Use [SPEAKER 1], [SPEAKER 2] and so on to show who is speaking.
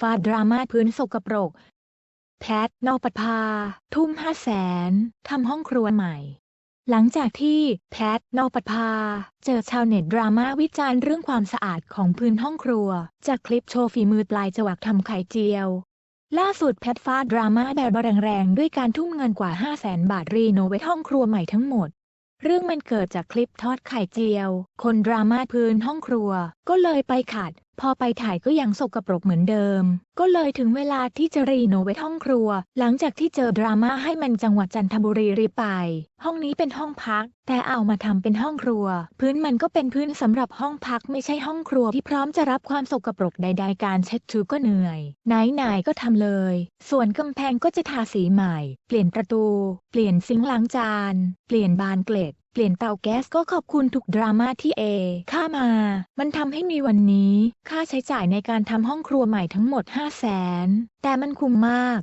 [SPEAKER 1] ฟาดดราม่าพื้นสกปรก แพท นอปภา ทุ่มห้าแสนทำห้องครัวใหม่ หลังจากที่แพท นอปภา เจอชาวเน็ตดราม่าวิจารณ์เรื่องความสะอาดของพื้นห้องครัว จากคลิปโชว์ฝีมือปลายจวักทำไข่เจียว ล่าสุดแพทฟาดดราม่าแบบแรงๆ ด้วยการทุ่มเงินกว่า 5 0 0แสนบาทรีโนเวทห้องครัวใหม่ทั้งหมดเรื่องมันเกิดจากคลิปทอดไข่เจียว คนดราม่าพื้นห้องครัว ก็เลยไปขัด พอไปถ่ายก็ยังสกปรกเหมือนเดิม ก็เลยถึงเวลาที่จะรีโนเวทห้องครัว หลังจากที่เจอดราม่าให้มันจังหวัดจันทบุรีรีไป ห้องนี้เป็นห้องพัก แต่เอามาทำเป็นห้องครัว พื้นมันก็เป็นพื้นสำหรับห้องพักไม่ใช่ห้องครัวที่พร้อมจะรับความสกปรกใดๆการเช็ดถูก็เหนื่อย ไหนๆก็ทำเลย ส่วนกำแพงก็จะทาสีใหม่ เปลี่ยนประตู เปลี่ยนซิงค์ล้างจาน เปลี่ยนบานเกล็ด เปลี่ยนเตาแก๊สก็ขอบคุณทุกดราม่าที่เอค่ามา มันทำให้มีวันนี้ ค่าใช้จ่ายในการทำห้องครัวใหม่ทั้งหมด 5 0 0แสน แต่มันคุ้มมาก